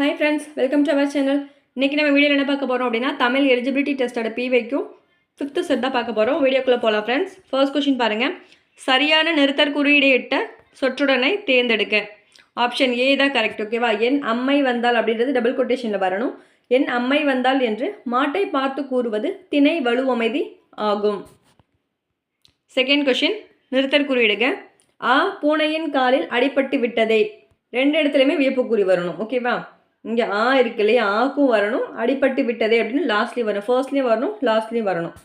Hi friends welcome to our channel இன்றைக்கி நம்ம வீடியோவில் என்ன பார்க்க போகிறோம் அப்படின்னா தமிழ் எலிஜிபிலிட்டி டெஸ்ட்டோட பிவைக்கும் ஃபிஃப்த்து செட் தான் பார்க்க போகிறோம் வீடியோக்குள்ளே போகலாம் ஃப்ரெண்ட்ஸ் ஃபர்ஸ்ட் கொஷின் பாருங்கள் சரியான நிறுத்தற் குறியீடையிட்ட சொற்றுடனை தேர்ந்தெடுக்க. ஆப்ஷன் ஏ தான் கரெக்ட் ஓகேவா என் அம்மை வந்தால் அப்படின்றது டபுள் கொட்டேஷனில் வரணும். என் அம்மை வந்தால் என்று மாட்டை பார்த்து கூறுவது திணை வலுவமைதி ஆகும். Second question நிறுத்தற் குறியிடுக. ஆ பூனையின் காலில் அடிபட்டு விட்டதே. ரெண்டு இடத்துலையுமே வியப்புக்குறி வரணும் ஓகேவா இங்கே ஆ இருக்கு இல்லையா? ஆக்கும் வரணும் அடிபட்டு விட்டதே அப்படின்னு லாஸ்ட்லேயும் வரணும். ஃபர்ஸ்ட்லேயும் வரணும் லாஸ்ட்லேயும் வரணும்.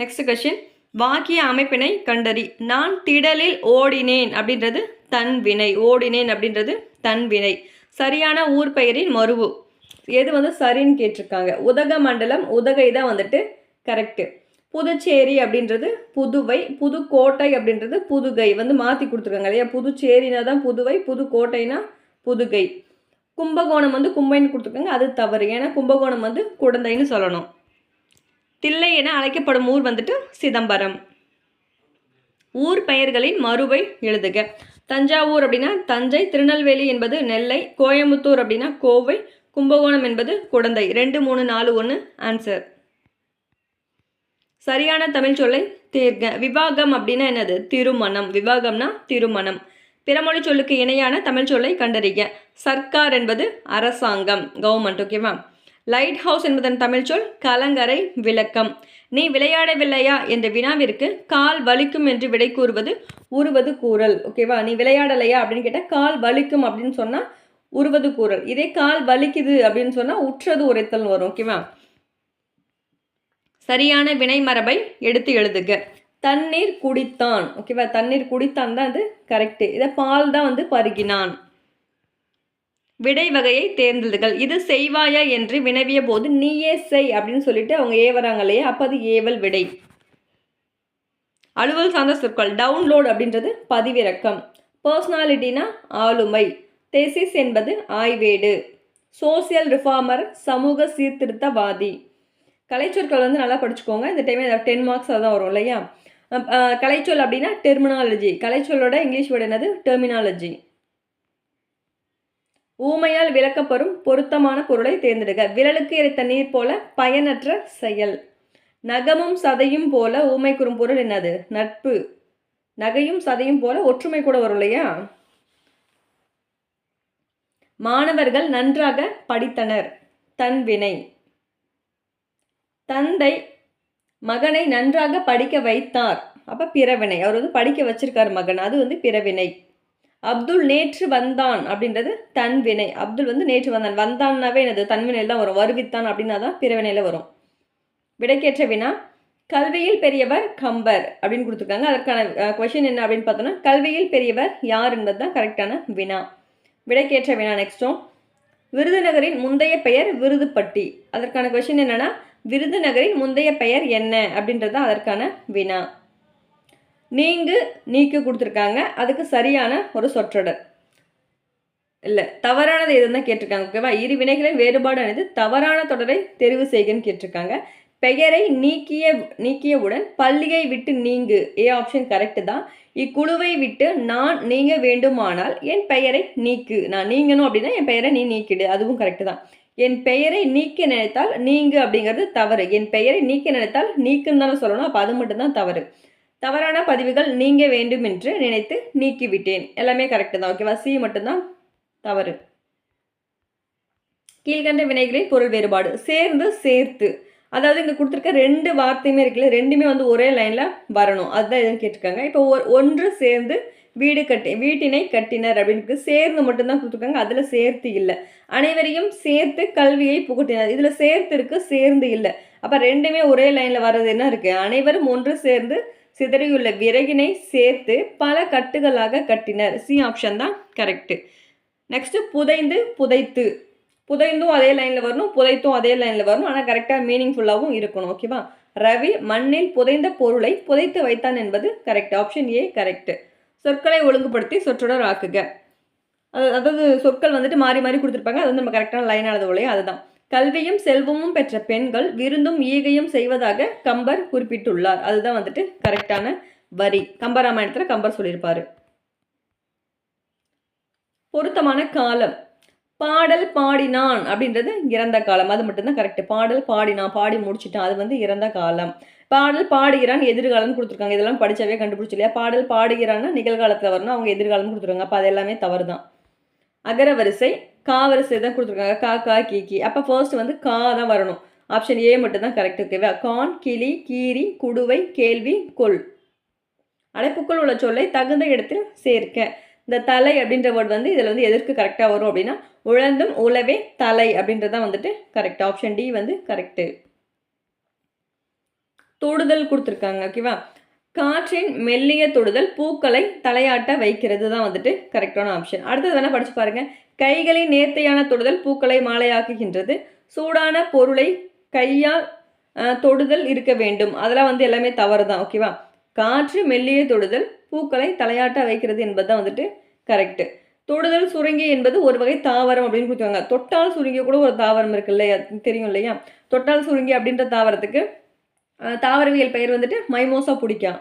நெக்ஸ்ட் கொஷின் வாக்கிய அமைப்பினை கண்டறி. நான் திடலில் ஓடினேன் அப்படின்றது தன் வினை. ஓடினேன் அப்படின்றது தன் வினை. சரியான ஊர் பெயரின் மருவு எது வந்து சரின்னு கேட்டிருக்காங்க. உதக மண்டலம் உதகை தான் வந்துட்டு கரெக்டு புதுச்சேரி அப்படின்றது புதுவை புதுக்கோட்டை அப்படின்றது புதுகை. வந்து மாற்றி கொடுத்துருக்காங்க இல்லையா? புதுச்சேரினா தான் புதுவை புதுக்கோட்டைனா புதுகை. கும்பகோணம் வந்து கும்பைன்னு கொடுத்துருக்காங்க அது தவறு. ஏன்னா கும்பகோணம் வந்து குடந்தைன்னு சொல்லணும். தில்லை என அழைக்கப்படும் ஊர் வந்துட்டு சிதம்பரம். ஊர் பெயர்களின் மறுவை எழுதுக. தஞ்சாவூர் அப்படின்னா தஞ்சை திருநெல்வேலி என்பது நெல்லை கோயம்புத்தூர் அப்படின்னா கோவை கும்பகோணம் என்பது குடந்தை. ரெண்டு மூணு நாலு ஒன்று ஆன்சர் சரியான தமிழ் சொல்லை தேர்க விவாகம் அப்படின்னா என்னது? திருமணம். விவாகம்னா திருமணம். பிறமொழி சொல்லுக்கு இணையான தமிழ் சொல்லை கண்டறிக. சர்க்கார் என்பது அரசாங்கம். கவர்மெண்ட் ஓகேவா லைட் ஹவுஸ் என்பதன் தமிழ் சொல் கலங்கரை விளக்கம். நீ விளையாடவில்லையா? என்ற வினாவிற்கு கால் வலிக்கும் என்று விடை கூறுவது உருவது கூறல் ஓகேவா நீ விளையாடலையா? அப்படின்னு கேட்டால் கால் வலிக்கும் அப்படின்னு சொன்னால் உருவது கூறல். இதே கால் வலிக்குது அப்படின்னு சொன்னால் உற்றது உரைத்தல் வரும் ஓகேவா சரியான வினை மரபை எடுத்து எழுதுக. தண்ணீர் குடித்தான் ஓகேவா தண்ணீர் குடித்தான் தான் அது கரெக்டு இதை பால் தான் வந்து பருகினான். விடை வகையை தேர்ந்தெடுகள் இது செய்வாயா என்று வினவிய போது நீயே செய் அப்படின்னு சொல்லிட்டு அவங்க ஏவறாங்க இல்லையா? அப்போ அது ஏவல் விடை. அலுவல் சார்ந்த சொற்கள் டவுன்லோட் அப்படின்றது பதிவிறக்கம். பர்சனாலிட்டினா ஆளுமை. தேசிஸ் என்பது ஆய்வேடு. சோசியல் ரிஃபார்மர் சமூக சீர்திருத்தவாதி. கலைச்சொற்கள் வந்து நல்லா படிச்சுக்கோங்க. இந்த டைம் டென் மார்க்ஸ் தான் வரும் இல்லையா? கலைச்சொல் அப்படின்னா டெர்மினாலஜி கலைச்சொல்லோட இங்கிலீஷ் வேர்டு என்னது? டெர்மினாலஜி ஊமையால் விளக்கப்பெறும் பொருத்தமான பொருளை தேர்ந்தெடுக்க விரலுக்கு இறைத்த நீர் போல பயனற்ற செயல். நகமும் சதையும் போல ஊமை கூறும் பொருள் என்னது? நட்பு. நகையும் சதையும் போல ஒற்றுமை கூட வரும் இல்லையா? மாணவர்கள் நன்றாக படித்தனர். தன் வினை. தந்தை மகனை நன்றாக படிக்க வைத்தார். அப்போ பிறவினை. அவர் வந்து படிக்க வச்சிருக்கார் மகன். அது வந்து பிறவினை. அப்துல் நேற்று வந்தான் அப்படின்றது தன்வினை அப்துல் வந்து நேற்று வந்தான். வந்தான்னாவே எனது தன்வினையில் தான் வரும். வருவித்தான் அப்படின்னா தான் பிறவினையில் வரும். விடைக்கேற்ற வினா கல்வியில் பெரியவர் கம்பர் அப்படின்னு கொடுத்துருக்காங்க. அதற்கான கொஷின் என்ன அப்படின்னு பார்த்தோன்னா கல்வியில் பெரியவர் யார் என்பது தான் கரெக்டான வினா. விடைக்கேற்ற வினா நெக்ஸ்ட்டும் விருதுநகரின் முந்தைய பெயர் விருதுப்பட்டி அதற்கான கொஷின் என்னென்னா விருதுநகரின் முந்தைய பெயர் என்ன அப்படின்றது தான் அதற்கான வினா. நீங்கு நீக்கு கொடுத்துருக்காங்க. அதுக்கு சரியான ஒரு சொற்றொடர். இல்லை தவறானது எதுன்னு தான் கேட்டிருக்காங்க ஓகேவா இரு வினைகளின் வேறுபாடு அணிந்து தவறான தொடரை தெரிவு செய்கன்னு கேட்டிருக்காங்க. பெயரை நீக்கிய நீக்கியவுடன் பள்ளியை விட்டு நீங்கு ஏ ஆப்ஷன் கரெக்டு தான். இக்குழுவை விட்டு நான் நீங்க வேண்டுமானால் என் பெயரை நீக்கு. நான் நீங்கணும் அப்படின்னா என் பெயரை நீ நீக்கிடு. அதுவும் கரெக்டு தான். என் பெயரை நீக்க நினைத்தால் நீங்கு அப்படிங்கிறது தவறு. என் பெயரை நீக்க நினைத்தால் நீக்குன்னு தானே சொல்லணும். அப்போ அது மட்டும்தான் தவறு. தவறான பதிவுகள் நீங்க வேண்டும் என்று நினைத்து நீக்கிவிட்டேன். எல்லாமே கரெக்டு தான். ஓகேவா சி மட்டும்தான் தவறு. கீழ்கண்ட வினைகளின் பொருள் வேறுபாடு. சேர்ந்து சேர்த்து. அதாவது இங்கே கொடுத்துருக்க ரெண்டு வார்த்தையுமே இருக்குல்ல ரெண்டுமே வந்து ஒரே லைனில் வரணும். அதுதான் எதுன்னு கேட்டிருக்காங்க. இப்போ ஒன்று சேர்ந்து வீடு கட்டி வீட்டினை கட்டினர் அப்படின்னு சேர்ந்து மட்டும்தான் கொடுத்துருக்காங்க. அதில் சேர்த்து இல்லை. அனைவரையும் சேர்த்து கல்வியை புகட்டினார். இதில் சேர்த்து இருக்கு சேர்ந்து இல்லை. அப்போ ரெண்டுமே ஒரே லைனில் வர்றது என்ன இருக்குது அனைவரும் ஒன்று சேர்ந்து சிதறியுள்ள விறகினை சேர்த்து பல கட்டுகளாக கட்டினர். சி ஆப்ஷன் தான் கரெக்டு நெக்ஸ்ட்டு புதைந்து புதைத்து. புதைந்தும் அதே லைனில் வரணும் புதைத்தும் அதே லைனில் வரணும். ஆனால் கரெக்டாக மீனிங்ஃபுல்லாகவும் இருக்கணும் ஓகேவா ரவி மண்ணில் புதைந்த பொருளை புதைத்து வைத்தான் என்பது கரெக்ட் ஆப்ஷன் ஏ கரெக்டு சொற்களை ஒழுங்குபடுத்தி சொற்றொடர் ஆக்குக. அது அதாவது சொற்கள் வந்துட்டு மாறி மாறி கொடுத்துருப்பாங்க. அது வந்து நம்ம கரெக்டான லைன் எழுதவில்லையே அதுதான். கல்வியும் செல்வமும் பெற்ற பெண்கள் விருந்தும் ஈகையும் செய்வதாக கம்பர் குறிப்பிட்டுள்ளார். அதுதான் வந்துட்டு கரெக்டான வரி. கம்பராமாயணத்தில் கம்பர் சொல்லியிருப்பாரு. பொருத்தமான காலம். பாடல் பாடினான் அப்படின்றது இறந்த காலம். அது மட்டும்தான் கரெக்ட் பாடல் பாடினான் பாடி முடிச்சிட்டான். அது வந்து இறந்த காலம். பாடல் பாடுகிறான் எதிர்காலம்னு கொடுத்துருக்காங்க. இதெல்லாம் படித்தாவே கண்டுபிடிச்சு இல்லையா பாடல் பாடுகிறான்னா நிகழ்காலத்தில் வரணும். அவங்க எதிர்காலம் கொடுத்துருக்காங்க. அப்போ அது எல்லாமே தவறு தான் அகர காவரிசை கா தான் கொடுத்துருக்காங்க. கா கா கி கி. அப்போ ஃபர்ஸ்ட் வந்து கா தான் வரணும். ஆப்ஷன் ஏ மட்டும் தான் கரெக்ட் ஓகேவா கான் கிளி கீரி குடுவை கேள்வி கொல். அடைப்புக்குள் உள்ள சொல்லை தகுந்த இடத்தில் சேர்க்க. இந்த தலை அப்படின்ற வேர்ட் வந்து இதில் வந்து எதற்கு கரெக்டாக வரும் அப்படின்னா உழந்தும் உழவே தலை அப்படின்றது தான் வந்துட்டு கரெக்ட் ஆப்ஷன் டி வந்து கரெக்டு தொடுதல் கொடுத்துருக்காங்க ஓகேவா காற்றின் மெல்லிய தொடுதல் பூக்களை தலையாட்ட வைக்கிறது தான் வந்துட்டு கரெக்டான ஆப்ஷன் அடுத்தது வேணால் படிச்சு பாருங்கள் கைகளின் நேர்த்தையான தொடுதல் பூக்களை மாலையாக்குகின்றது. சூடான பொருளை கையால் தொடுதல் இருக்க வேண்டும். அதெல்லாம் வந்து எல்லாமே தவறு தான் ஓகேவா காற்று மெல்லிய தொடுதல் பூக்களை தலையாட்ட வைக்கிறது என்பது தான் வந்துட்டு கரெக்டு தொடுதல் சுருங்கி என்பது ஒரு வகை தாவரம் அப்படின்னு கொடுத்துருவாங்க தொட்டால் சுருங்கி கூட ஒரு தாவரம் இருக்கு இல்லையா தெரியும் இல்லையா? தொட்டால் சுருங்கி அப்படின்ற தாவரத்துக்கு தாவரவியல் பெயர் வந்துட்டு மைமோசா பிடிக்கா.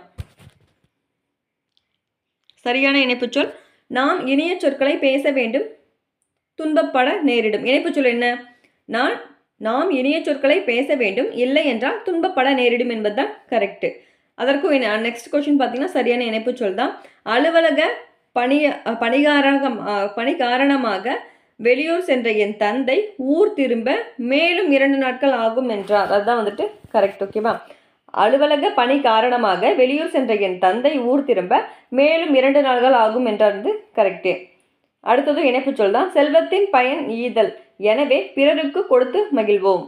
சரியான இணைப்புச் சொல். நாம் இணைய சொற்களை பேச வேண்டும். துன்பப்பட நேரிடும். இணைப்புச் சொல் என்ன? நான் நாம் இணைய சொற்களை பேச வேண்டும். இல்லை என்றால் துன்பப்பட நேரிடும் என்பதுதான் கரெக்டு அதற்கும் நெக்ஸ்ட் கொஸ்டின் பார்த்தீங்கன்னா சரியான இணைப்புச் சொல் தான் அலுவலக பணி பணிகாரகம் பணி காரணமாக வெளியூர் சென்ற என் தந்தை ஊர் திரும்ப மேலும் இரண்டு நாட்கள் ஆகும் என்றார். அதுதான் வந்துட்டு கரெக்ட் ஓகேவா அலுவலக பணி காரணமாக வெளியூர் சென்ற என் தந்தை ஊர் திரும்ப மேலும் இரண்டு நாட்கள் ஆகும் என்றார் வந்து கரெக்டு அடுத்தது இணைப்பு சொல் தான் செல்வத்தின் பயன் ஈதல். எனவே பிறருக்கு கொடுத்து மகிழ்வோம்.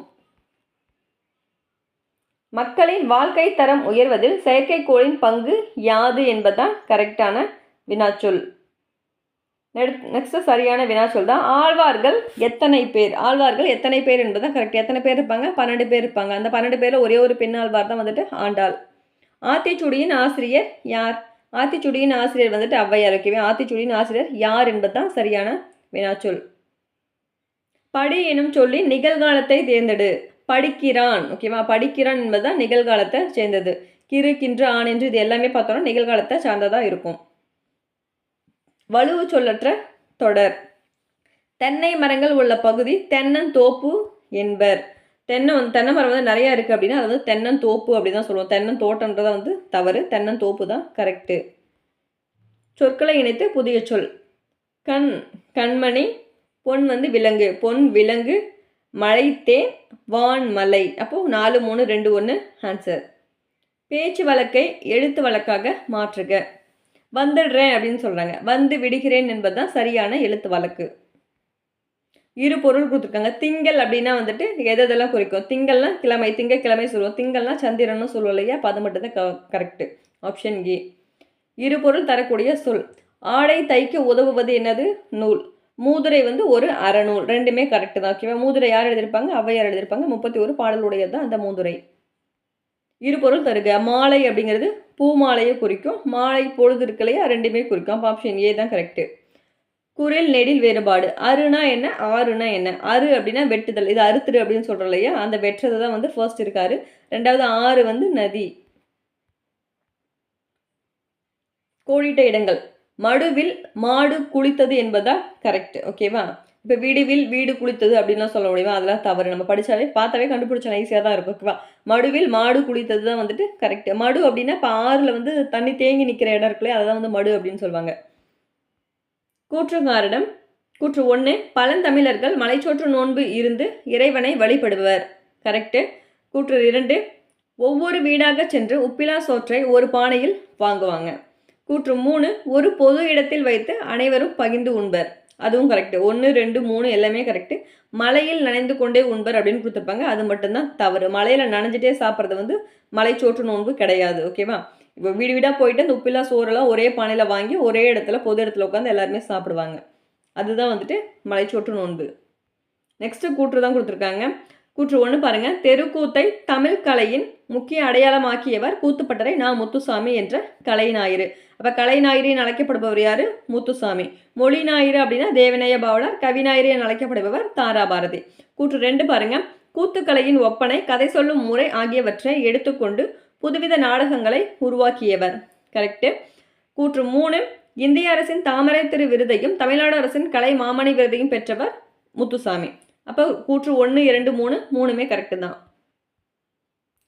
மக்களின் வாழ்க்கை தரம் உயர்வதில் செயற்கைக்கோளின் பங்கு யாது என்பதுதான் கரெக்டான வினாச்சொல். நெக்ஸ்ட் சரியான வினாச்சொல் தான். ஆழ்வார்கள் எத்தனை பேர்? ஆழ்வார்கள் எத்தனை பேர் என்பதுதான் கரெக்ட் எத்தனை பேர் இருப்பாங்க? பன்னெண்டு பேர் இருப்பாங்க. அந்த பன்னெண்டு பேரில் ஒரே ஒரு பெண் ஆழ்வார் தான் வந்துட்டு ஆண்டாள். ஆத்திச்சுடியின் ஆசிரியர் யார்? ஆத்திச்சுடியின் ஆசிரியர் வந்துட்டு ஔவையார். ஓகேவே? ஆத்திச்சுடியின் ஆசிரியர் யார் என்பது தான் சரியான வினாச்சொல். படி எனும் சொல்லி நிகழ்காலத்தை தேர்ந்தெடு. படிக்கிறான். ஓகேவா? படிக்கிறான் என்பது தான் நிகழ்காலத்தை சேர்ந்தது. கிறு கின்று ஆண் என்று இது எல்லாமே பார்த்தோம்னா நிகழ்காலத்தை சார்ந்ததாக இருக்கும். வலுவு சொல்லற்ற தொடர். தென்னை மரங்கள் உள்ள பகுதி தென்னந்தோப்பு என்பர். தென்னை வந்து தென்னை மரம் வந்து நிறையா இருக்குது அப்படின்னா அது வந்து தென்னந்தோப்பு அப்படி தான் சொல்லுவோம். தென்னந்தோட்டன்றதை வந்து தவறு. தென்னந்தோப்பு தான் கரெக்டு சொற்களை இணைத்து புதிய சொல். கண் கண்மணி பொன் வந்து விலங்கு. பொன் விலங்கு மலைத்தேன் வான் மலை. அப்போது நாலு மூணு ரெண்டு ஒன்று ஆன்சர் பேச்சு வழக்கை எழுத்து வழக்காக மாற்றுக. வந்துடுறேன் அப்படின்னு சொல்கிறாங்க வந்து விடுகிறேன் என்பது தான் சரியான எழுத்து வழக்கு. இரு பொருள் கொடுத்துருக்காங்க. திங்கள் அப்படின்னா வந்துட்டு எது எதெல்லாம் குறிக்கும்? திங்கள்னா கிழமை திங்கக்கிழமை சொல்லுவோம். திங்கள்னா சந்திரன்னு சொல்லுவோம் இல்லையா? அது மட்டும் தான் க கரெக்டு ஆப்ஷன் ஏ இரு பொருள் தரக்கூடிய சொல். ஆடை தைக்க உதவுவது என்னது? நூல். மூதுரை வந்து ஒரு அறநூல். ரெண்டுமே கரெக்டு தான். ஓகேவா மூதுரை யார் எழுதியிருப்பாங்க? ஔவையார் எழுதியிருப்பாங்க. முப்பத்தி ஒரு பாடலுடையது தான் அந்த மூதுரை. இருபொருள் தருக. மாலை அப்படிங்கிறது பூ மாலையை குறிக்கும். மாலை பொழுது இருக்கலையா ரெண்டுமே குறிக்கும். அப்போ ஆப்ஷன் ஏ தான் கரெக்டு குரில் நெடில் வேறுபாடு. அருனா என்ன? ஆறுனா என்ன? அரு அப்படின்னா வெட்டுதல். இது அறுத்துரு அப்படின்னு சொல்கிறோம் இல்லையா? அந்த வெட்டுறது தான் வந்து ஃபர்ஸ்ட் இருக்காரு. ரெண்டாவது ஆறு வந்து நதி. கோடிட்ட இடங்கள். மடுவில் மாடு குளித்தது என்பதா கரெக்ட் ஓகேவா இப்போ வீடுவில் வீடு குளித்தது அப்படின்லாம் சொல்ல முடியுமா? அதெல்லாம் தவறு. நம்ம படித்தாவே பார்த்தாவே கண்டுபிடிச்சோம் ஈஸியாக தான் இருக்கும். ஓகேவா? மடுவில் மாடு குளித்தது தான் வந்துட்டு கரெக்ட் மடு அப்படின்னா இப்போ ஆறில் வந்து தண்ணி தேங்கி நிற்கிற இடம் இருக்குல்லையே? அதை தான் வந்து மடு அப்படின்னு சொல்லுவாங்க. கூற்றுக்காரிடம் கூற்று ஒன்று பழந்தமிழர்கள் மலைச்சோற்று நோன்பு இருந்து இறைவனை வழிபடுவர் கரெக்டு கூற்று இரண்டு ஒவ்வொரு வீடாக சென்று உப்பிலா சோற்றை ஒரு பானையில் வாங்குவாங்க. கூற்று மூணு ஒரு பொது இடத்தில் வைத்து அனைவரும் பகிர்ந்து உண்பர். அதுவும் கரெக்டு ஒன்று ரெண்டு மூணு எல்லாமே கரெக்டு மலையில் நனைந்து கொண்டே உண்பர் அப்படின்னு கொடுத்துருப்பாங்க. அது மட்டும்தான் தவறு. மலையில் நனைஞ்சிட்டே சாப்பிட்றது வந்து மலைச்சோற்று நோன்பு கிடையாது ஓகேவா இப்போ வீடு வீடாக போயிட்டு அந்த உப்பில்லா சோறெல்லாம் ஒரே பானையில் வாங்கி ஒரே இடத்துல பொது இடத்துல உட்காந்து எல்லாருமே சாப்பிடுவாங்க. அதுதான் வந்துட்டு மலைச்சோற்று நோன்பு. நெக்ஸ்ட்டு கூற்று தான் கொடுத்துருக்காங்க. கூற்று ஒன்று பாருங்கள் தெருக்கூத்தை தமிழ் கலையின் முக்கிய அடையாளமாக்கியவர் கூத்துப்பட்டரை நா. முத்துசாமி என்ற கலைஞாயிறு அப்போ கலை அழைக்கப்படுபவர் யார்? முத்துசாமி. மொழி ஞாயிறு அப்படின்னா தேவநேய பாவலர் கவிநாயிறு என அழைக்கப்படுபவர் தாராபாரதி. கூற்று ரெண்டு பாருங்க. கூத்துக்கலையின் ஒப்பனை கதை சொல்லும் முறை ஆகியவற்றை எடுத்துக்கொண்டு புதுவித நாடகங்களை உருவாக்கியவர். கரெக்டு கூற்று மூணு. இந்திய அரசின் தாமரை திரு விருதையும் தமிழ்நாடு அரசின் கலை மாமணி விருதையும் பெற்றவர் முத்துசாமி. அப்போ கூற்று ஒன்று இரண்டு மூணு மூணுமே கரெக்டு தான்.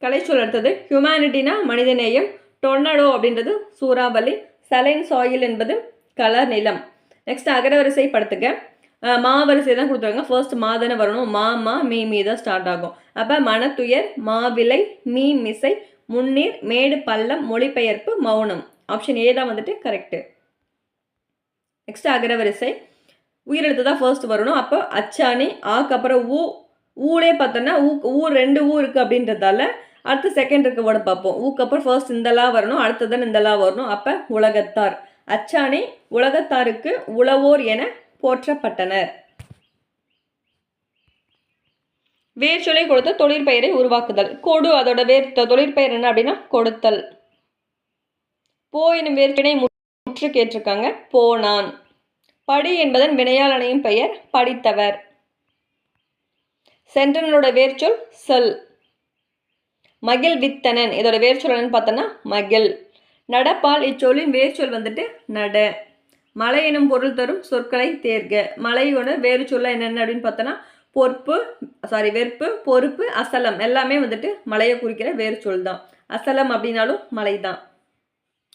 கலைச்சொல் அடுத்தது ஹியூமனிட்டினா மனிதநேயம் டொர்னடோ அப்படின்றது சூறாவளி சலைன் சாயில் என்பது கலர் நிலம். நெக்ஸ்ட் அகரவரிசை படுத்துக்க. மாவரிசை தான் கொடுத்துருவாங்க ஃபர்ஸ்ட் மா தானே வரணும். மா மா மீ மீ தான் ஸ்டார்ட் ஆகும். அப்போ மனத்துயர் மாவிலை மீ மிசை முன்னீர் மேடு பள்ளம் மொழிபெயர்ப்பு மௌனம். ஆப்ஷன் ஏ தான் வந்துட்டு கரெக்டு நெக்ஸ்ட் அகரவரிசை. உயிரெழுத்து தான் ஃபர்ஸ்ட் வரணும். அப்போ அச்சாணி ஆக்கு அப்புறம் ஊ ஊலே பார்த்தோன்னா ஊ ஊ ரெண்டு ஊ இருக்குது அப்படின்றதால அடுத்து செகண்ட் இருக்க வேர்டு பார்ப்போம். ஊக்கு அப்புறம் ஃபர்ஸ்ட் இந்தலா வரணும் அடுத்ததான் இந்தலா வரணும். அப்போ உலகத்தார். அச்சானி உலகத்தாருக்கு உழவோர் என போற்றப்பட்டனர். வேர் சொல்லி கொடுத்த தொழிற்பெயரை உருவாக்குதல். கொடு அதோட வேர் தொ- தொழிற்பெயர் என்ன அப்படின்னா கொடுத்தல். போ எனும் வேர்வினை முற்று கேட்டிருக்காங்க. போனான் படி என்பதன் வினையாளனையும் பெயர் படித்தவர். சென்றனோட வேர்ச்சொல் சொல் மகிழ் வித்தனன். இதோட வேர்ச்சொல் என்னன்னு பார்த்தோன்னா மகிழ். நடப்பால் இச்சொல்லின் வேர்ச்சொல் வந்துட்டு நட. மலை எனும் பொருள் தரும் சொற்களை தேர்க. மலையோட வேறு சொல்ல என்னென்ன அப்படின்னு பார்த்தோன்னா பொறுப்பு சாரி வெறுப்பு பொறுப்பு அசலம். எல்லாமே வந்துட்டு மலையை குறிக்கிற வேறு சொல் தான் அசலம் அப்படின்னாலும் மலை தான்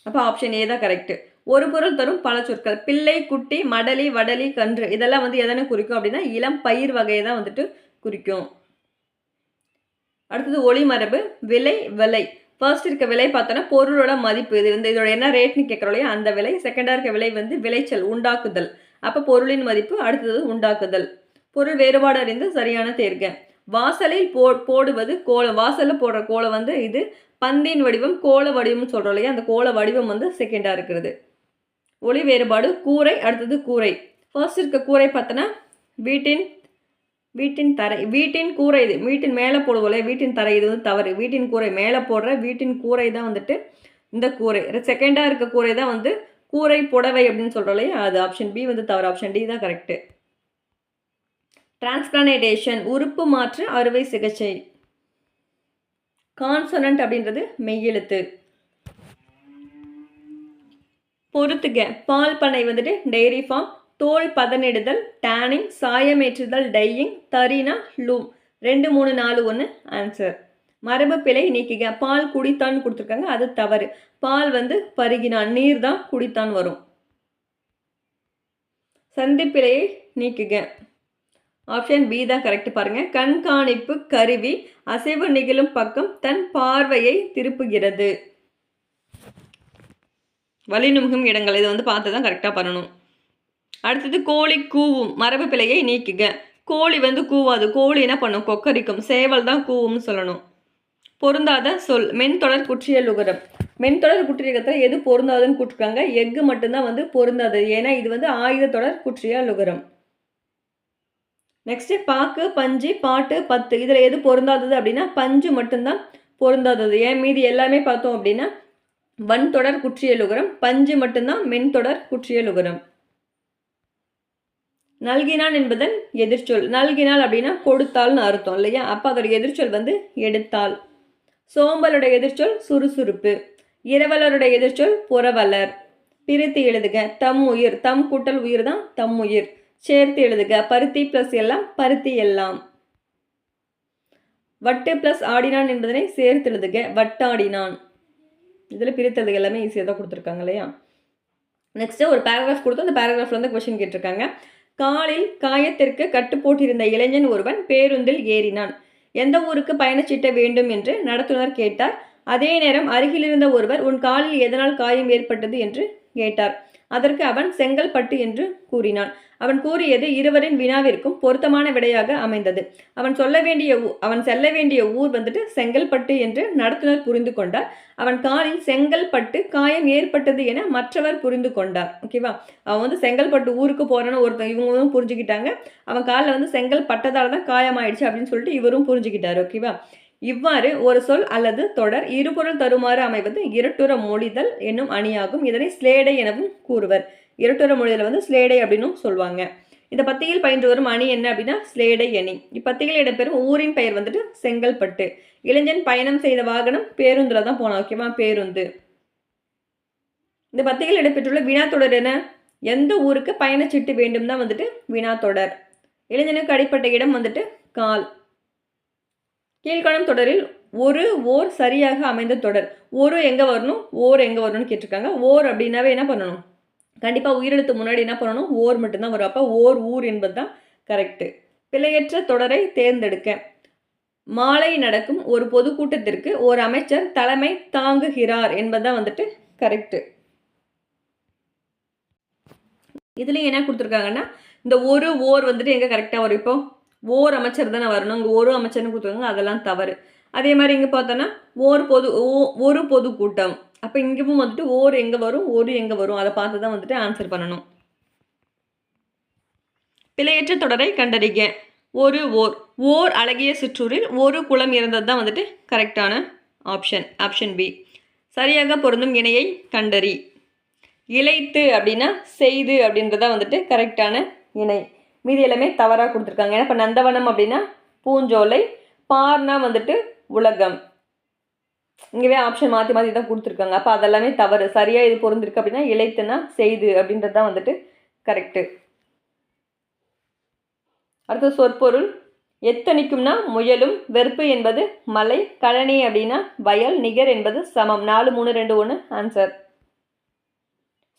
அப்போ ஆப்ஷன் ஏ தான் கரெக்டு ஒரு பொருள் தரும் பல சொற்கள். பிள்ளை குட்டி மடலி வடலி கன்று. இதெல்லாம் வந்து எதனை குறிக்கும் அப்படின்னா இளம் பயிர் வகையை தான் வந்துட்டு குறிக்கும். அடுத்தது ஒளிமரபு விலை விலை. ஃபர்ஸ்ட் இருக்க விலை பார்த்தோன்னா பொருளோட மதிப்பு. இது வந்து இதோட என்ன ரேட்னு கேட்குறோம் இல்லையா? அந்த விலை. செகண்டாக இருக்க விலை வந்து விளைச்சல் உண்டாக்குதல். அப்போ பொருளின் மதிப்பு அடுத்தது உண்டாக்குதல். பொருள் வேறுபாடு அறிந்து சரியான தேர்க. வாசலில் போ போடுவது கோலம் வாசலில் போடுற கோலம் வந்து இது பந்தின் வடிவம் கோல வடிவம்னு சொல்கிறோம் இல்லையா? அந்த கோல வடிவம் வந்து செகண்டாக இருக்கிறது. ஒளி வேறுபாடு கூரை அடுத்தது கூரை. ஃபர்ஸ்ட் இருக்க கூரை பார்த்தோன்னா வீட்டின் வீட்டின் தரை வீட்டின் கூரை இது. வீட்டின் மேலே போடுவோம்ல வீட்டின் தரை இது வந்து தவறு. வீட்டின் கூரை மேலே போடுற வீட்டின் கூரை தான் வந்துட்டு இந்த கூரை. செகண்டாக இருக்க கூரை தான் வந்து கூரை புடவை அப்படின்னு சொல்கிறோம் இல்லையா? அது ஆப்ஷன் பி வந்து தவறு. ஆப்ஷன் டி தான் கரெக்டு டிரான்ஸ்பிளானேட்டேஷன் உறுப்பு மாற்று அறுவை சிகிச்சை. கான்சனன்ட் அப்படின்றது மெய்யெழுத்து. பொறுத்துக. பால் பண்ணை வந்துட்டு டெய்ரி ஃபார்ம் தோல் பதனிடுதல் டேனிங் சாயமேற்றுதல் டையிங் தரினா லூம் ரெண்டு மூணு நாலு ஒன்று ஆன்சர் மரபு பிழை நீக்கிக்க பால் குடித்தான்னு கொடுத்துருக்காங்க அது தவறு. பால் வந்து பருகினான் நீர் தான் குடித்தான் வரும். சந்திப்பிழையை நீக்குக. ஆப்ஷன் பி தான் கரெக்ட் பாருங்க. கண்காணிப்பு கருவி அசைவு நிகழும் பக்கம் தன் பார்வையை திருப்புகிறது. வழிநுமுகும் இடங்கள். இதை வந்து பார்த்து தான் கரெக்டாக பண்ணணும். அடுத்தது கோழி கூவும். மரபு பிழையை நீக்குக. கோழி வந்து கூவாது. கோழி என்ன பண்ணும்? கொக்கரிக்கும். சேவல் தான் கூவும்னு சொல்லணும். பொருந்தாத சொல். மென்தொடர் குற்றியல் உகரம். மென்தொடர் குற்றியகத்தில் எது பொருந்தாதுன்னு கூட்டிருக்காங்க? எஃகு மட்டும்தான் வந்து பொருந்தாது. ஏன்னா இது வந்து ஆயுதத்தொடர் குற்றியல் உகரம். நெக்ஸ்ட்டு பாக்கு பஞ்சு பாட்டு பத்து. இதில் எது பொருந்தாதது அப்படின்னா பஞ்சு மட்டும்தான் பொருந்தாதது. ஏன்? மீதி எல்லாமே பார்த்தோம் அப்படின்னா வன் தொடர் குற்றியலுகரம் பஞ்சு மட்டும்தான் மென் தொடர் குற்றியலுகரம். நல்கினான் என்பதன் எதிர்ச்சொல். நல்கினால் அப்படின்னா கொடுத்தால்னு அர்த்தம் இல்லையா? அப்போ அதோட எதிர்ச்சொல் வந்து எடுத்தாள். சோம்பலோட எதிர்ச்சொல் சுறுசுறுப்பு. இரவலரோட எதிர்ச்சொல் புறவலர். பிரித்து எழுதுக தம் உயிர். தம் கூட்டல் உயிர் தான் தம் உயிர். சேர்த்து எழுதுக பருத்தி ப்ளஸ் எல்லாம் பருத்தி எல்லாம். வட்டு ப்ளஸ் ஆடினான் என்பதனை சேர்த்து எழுதுக வட்டாடினான். இதில் பிரித்தது எல்லாமே ஈஸியாக தான் கொடுத்துருக்காங்க இல்லையா? நெக்ஸ்ட்டு ஒரு பேராகிராஃப் கொடுத்து அந்த பேராகிராஃப்ல வந்து கொஷின் கேட்டிருக்காங்க. காலில் காயத்திற்கு கட்டு போட்டிருந்த இளைஞன் ஒருவன் பேருந்தில் ஏறினான். எந்த ஊருக்கு பயணச்சீட்ட வேண்டும் என்று நடத்துனர் கேட்டார். அதே நேரம் அருகிலிருந்த ஒருவர் உன் காலில் எதனால் காயம் ஏற்பட்டது? என்று கேட்டார். அதற்கு அவன் செங்கல்பட்டு என்று கூறினான். அவன் கூறியது இருவரின் வினாவிற்கும் பொருத்தமான விடையாக அமைந்தது. அவன் சொல்ல வேண்டிய ஊ- அவன் செல்ல வேண்டிய ஊர் வந்துட்டு செங்கல்பட்டு என்று நடத்துனர் புரிந்து கொண்டார். அவன் காலில் செங்கல்பட்டு காயம் ஏற்பட்டது என மற்றவர் புரிந்து கொண்டார். ஓகேவா அவன் வந்து செங்கல்பட்டு ஊருக்கு போறேன்னு ஒருத்தன் இவங்களும் புரிஞ்சுக்கிட்டாங்க. அவன் காலில் வந்து செங்கல் பட்டதால தான் காயமாயிடுச்சு அப்படின்னு சொல்லிட்டு இவரும் புரிஞ்சுக்கிட்டாரு. ஓகேவா இவ்வாறு ஒரு சொல் அல்லது தொடர் இருபொருள் தருமாறு அமைவது இருட்டுற மொழிதல் என்னும் அணியாகும். இதனை ஸ்லேடை எனவும் கூறுவர். இரட்டுற மொழியில் வந்து ஸ்லேடை அப்படின்னும் சொல்லுவாங்க இந்த பத்தியில் பயின்று வரும் அணி என்ன அப்படின்னா ஸ்லேடை அணி. இப்பத்தியில் இடம்பெறும் ஊரின் பெயர் வந்துட்டு செங்கல்பட்டு. இளைஞன் பயணம் செய்த வாகனம் பேருந்தில் தான் போனான் ஓகேவா? பேருந்து. இந்த பத்தியில் இடம்பெற்றுள்ள வினாத்தொடர் என்ன? எந்த ஊருக்கு பயணச்சீட்டு வேண்டும் தான் வந்துட்டு வினாத்தொடர் இளைஞனுக்கு அடிப்பட்ட இடம் வந்துட்டு கால். கீழ்காணும் தொடரில் ஒரு ஓர் சரியாக அமைந்த தொடர். ஒரு எங்கே வரணும்? ஓர் எங்கே வரணும்னு கேட்டிருக்காங்க. ஓர் அப்படின்னாவே என்ன பண்ணணும்? கண்டிப்பாக உயிரெழுத்து முன்னாடி என்ன பண்ணணும்? ஓர் மட்டும்தான் வரும். அப்போ ஓர் ஊர் என்பது தான் கரெக்டு பிழையற்ற தொடரை தேர்ந்தெடுக்க. மாலை நடக்கும் ஒரு பொதுக்கூட்டத்திற்கு ஒரு அமைச்சர் தலைமை தாங்குகிறார் என்பதுதான் வந்துட்டு கரெக்டு இதுலேயும் என்ன கொடுத்துருக்காங்கன்னா இந்த ஒரு ஓர் வந்துட்டு எங்கே கரெக்டாக வரும்? இப்போ ஓர் அமைச்சர் தானே வரணும். இங்கே ஒரு அமைச்சர்னு கொடுத்துருக்காங்க. அதெல்லாம் தவறு. அதே மாதிரி இங்கே பார்த்தோன்னா ஓர் பொது ஓ- ஒரு பொதுக்கூட்டம். அப்போ இங்கேவும் வந்துட்டு ஓர் எங்கே வரும் ஒரு எங்கே வரும். அதை பார்த்து தான் வந்துட்டு ஆன்சர் பண்ணணும். பிழையற்ற தொடரை கண்டறிக. ஒரு ஓர் ஓர் அழகிய சிற்றூரில் ஒரு குளம் இருந்தது தான் வந்துட்டு கரெக்டான ஆப்ஷன் ஆப்ஷன் பி சரியாக பொருந்தும் இணையை கண்டறி. இழைத்து அப்படின்னா செய்து அப்படின்றத வந்துட்டு கரெக்டான இணை. மீதி எல்லாமே தவறாக கொடுத்துருக்காங்க. ஏன்னா இப்போ நந்தவனம் அப்படின்னா பூஞ்சோலை பார்னா வந்துட்டு உலகம். இங்கேவே ஆப்ஷன் மாற்றி மாற்றி தான் கொடுத்துருக்காங்க. அப்போ அதெல்லாமே தவறு. சரியாக இது பொருந்திருக்கு அப்படின்னா இழைத்துனா செய்து அப்படின்றது தான் வந்துட்டு கரெக்டு அடுத்த சொற்பொருள். எத்தனிக்கும்னா முயலும். வெறுப்பு என்பது மலை. கழனி அப்படின்னா வயல். நிகர் என்பது சமம். நாலு மூணு ரெண்டு ஒன்று ஆன்சர்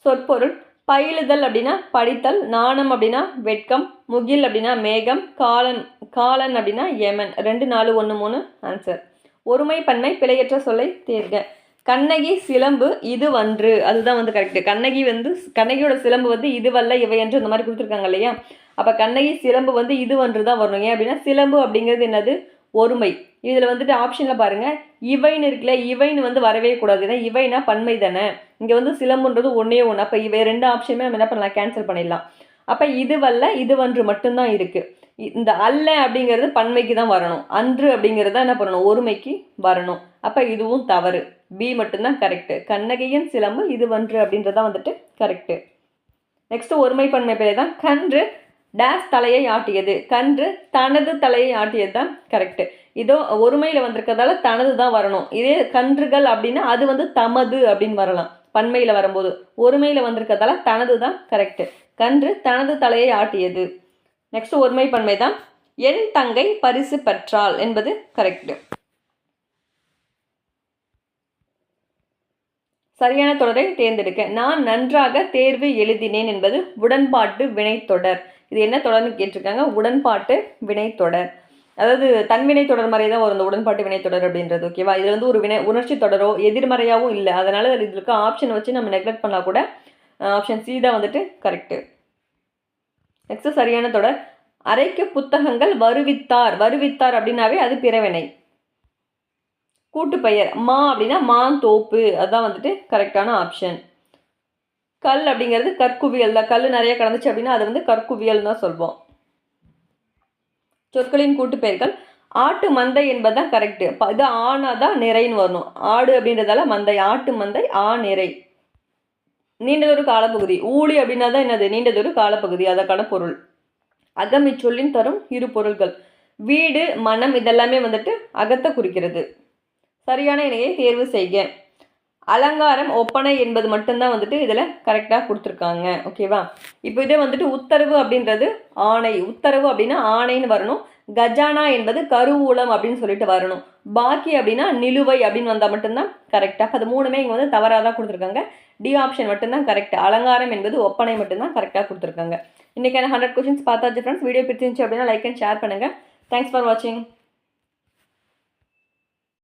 சொற்பொருள். பயிலுதல் அப்படின்னா படித்தல். நாணம் அப்படின்னா வெட்கம். முகில் அப்படின்னா மேகம். காலன் காலன் அப்படின்னா யமன். ரெண்டு நாலு ஒன்று மூணு. ஆன்சர் ஒருமை பன்மை பிழையற்ற சொல்லை தேர்க. கண்ணகி சிலம்பு இது வன்று அதுதான் வந்து கரெக்டு கண்ணகி வந்து கண்ணகியோட சிலம்பு வந்து இதுவல்ல இவை என்று இந்த மாதிரி கொடுத்துருக்காங்க இல்லையா? அப்போ கண்ணகி சிலம்பு வந்து இது ஒன்று தான் வரணும். ஏன் அப்படின்னா சிலம்பு அப்படிங்கிறது என்னது? ஒருமை. இதில் வந்துட்டு ஆப்ஷனில் பாருங்கள் இவைன்னு இருக்குல்ல இவைன்னு வந்து வரவே கூடாது. ஏன்னா இவைனா பன்மை தானே. இங்கே வந்து சிலம்புன்றது ஒன்றே ஒன்று அப்போ இவை ரெண்டு ஆப்ஷனுமே நம்ம என்ன பண்ணலாம்? கேன்சல் பண்ணிடலாம். அப்போ இது வல்ல இது ஒன்று மட்டும்தான் இருக்குது இந்த அல்ல அப்படிங்கிறது பன்மைக்கு தான் வரணும். அன்று அப்படிங்கிறது தான் என்ன பண்ணணும்? ஒருமைக்கு வரணும். அப்போ இதுவும் தவறு. பி மட்டும்தான் கரெக்டு கண்ணகியின் சிலம்பு இது வன்று அப்படின்றதான் வந்துட்டு கரெக்டு நெக்ஸ்ட் ஒருமை பன்மை பிழை தான். கன்று டேஸ் தலையை ஆட்டியது. கன்று தனது தலையை ஆட்டியது தான் கரெக்டு இதோ ஒருமையில் வந்திருக்கிறதால தனது தான் வரணும். இதே கன்றுகள் அப்படின்னா அது வந்து தமது அப்படின்னு வரலாம். பன்மையில் வரும்போது ஒருமையில் வந்திருக்கிறதால தனது தான் கரெக்டு கன்று தனது தலையை ஆட்டியது. நெக்ஸ்ட் ஒருமை பன்மை தான். என் தங்கை பரிசு பெற்றாள் என்பது கரெக்டு சரியான தொடரை தேர்ந்தெடுக்க. நான் நன்றாக தேர்வு எழுதினேன் என்பது உடன்பாட்டு வினைத்தொடர். இது என்ன தொடர்னு கேட்டிருக்காங்க? உடன்பாட்டு வினைத்தொடர். அதாவது தன்வினை தொடர் மாதிரி தான் வரும் இந்த உடன்பாட்டு வினைத்தொடர் அப்படின்றது ஓகேவா இது வந்து ஒரு வினை உணர்ச்சி தொடரோ எதிர்மறையாகவும் இல்லை. அதனால இதில் இருக்க ஆப்ஷன் வச்சு நம்ம நெக்லெக்ட் பண்ணால் கூட ஆப்ஷன் சி தான் வந்துட்டு கரெக்டு நெக்ஸ்ட் சரியான தொடர் அரைக்க புத்தகங்கள் வருவித்தார். வருவித்தார் அப்படின்னாவே அது பிறவினை. கூட்டுப்பெயர் மா அப்படின்னா மான் தோப்பு. அதுதான் வந்துட்டு கரெக்டான ஆப்ஷன். கல் அப்படிங்கிறது கற்குவியல் தான். கல் நிறைய கலந்துச்சு அப்படின்னா அது வந்து கற்குவியல் தான் சொல்வோம். சொற்களின் கூட்டுப்பெயர்கள் ஆட்டு மந்தை என்பதுதான் கரெக்டு இது ஆனா தான் நிறைன்னு வரணும். ஆடு அப்படின்றதால மந்தை ஆட்டு மந்தை ஆ நிறை. நீண்டதொரு காலப்பகுதி. ஊழி அப்படின்னா தான் என்னது? நீண்டதொரு காலப்பகுதி. அதற்கான பொருள் அகம் இச்சொல்லின் தரும் இரு பொருள்கள். வீடு மனம் இதெல்லாமே வந்துட்டு அகத்தை குறிக்கிறது. சரியான இணையை தேர்வு செய்க. அலங்காரம் ஒப்பனை என்பது மட்டும்தான் வந்துட்டு இதில் கரெக்டாக கொடுத்துருக்காங்க. ஓகேவா இப்போ இதே வந்துட்டு உத்தரவு அப்படின்றது ஆணை. உத்தரவு அப்படின்னா ஆணைன்னு வரணும். கஜானா என்பது கருவூலம் அப்படின்னு சொல்லிட்டு வரணும். பாக்கி அப்படின்னா நிலுவை அப்படின்னு வந்தால் மட்டும்தான் கரெக்டாக அது மூணுமே இங்கே வந்து தவறாக தான் கொடுத்துருக்காங்க. டி ஆப்ஷன் மட்டும்தான் கரெக்ட் அலங்காரம் என்பது ஒப்பனை மட்டும்தான் கரெக்டாக கொடுத்துருக்காங்க. இன்றைக்கான ஹண்ட்ரட் கொஷின்ஸ் பார்த்தாச்சு ஃப்ரெண்ட்ஸ் வீடியோ பிடிச்சிருந்துச்சு அப்படின்னா லைக் அண்ட் ஷேர் பண்ணுங்கள் தேங்க்ஸ் ஃபார் வாட்சிங்